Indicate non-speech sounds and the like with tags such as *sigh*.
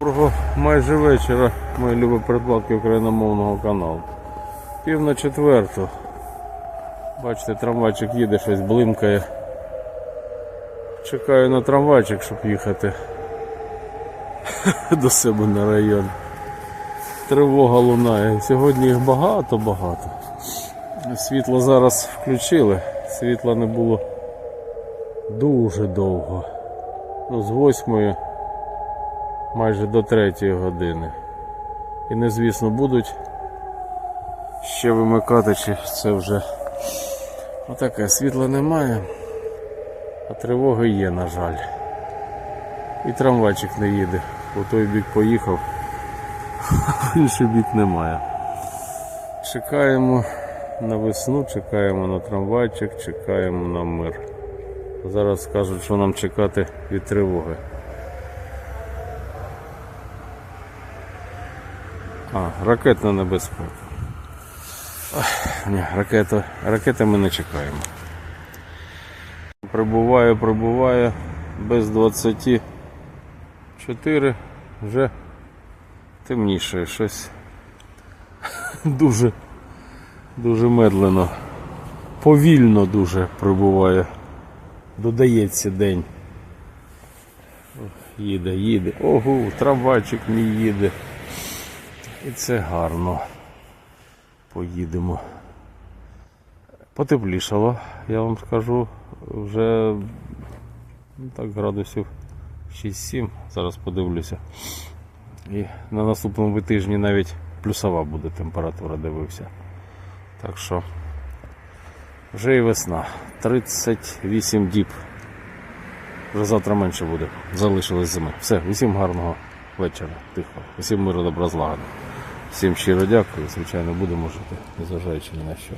Доброго майже вечора, мої любі придбавки україномовного каналу. Пів на четверту. Бачите, трамвайчик їде, щось блимкає. Чекаю на трамвайчик, щоб їхати *laughs* до себе на район. Тривога лунає. Сьогодні їх багато-багато. Світло зараз включили. Світла не було дуже довго. Ну, з восьмої майже до третьої години. І незвісно будуть ще вимикати, чи це вже отаке світла немає, а тривоги є, на жаль. І трамвайчик не їде. У той бік поїхав, *laughs* в інший бік немає. Чекаємо на весну, чекаємо на трамвайчик, чекаємо на мир. Зараз скажуть, що нам чекати від тривоги. А, ракетна небезпека. Ні, ракета, ракети ми не чекаємо. Прибуває, прибуває без 24 вже темніше щось *laughs* дуже, дуже медленно, повільно дуже прибуває. Додається день. Їде, їде. Ого, трамвайчик мій їде. І це гарно. Поїдемо. Потеплішало, я вам скажу. Вже ну, так градусів 6-7. Зараз подивлюся. І на наступному тижні навіть плюсова буде температура, дивився. Так що вже і весна. 38 діб. Вже завтра менше буде. Залишилось зими. Все, усім гарного вечора, тихо. Усім миру, добра злагоди. Всім щиро дякую. Звичайно, будемо жити, незважаючи ні на що.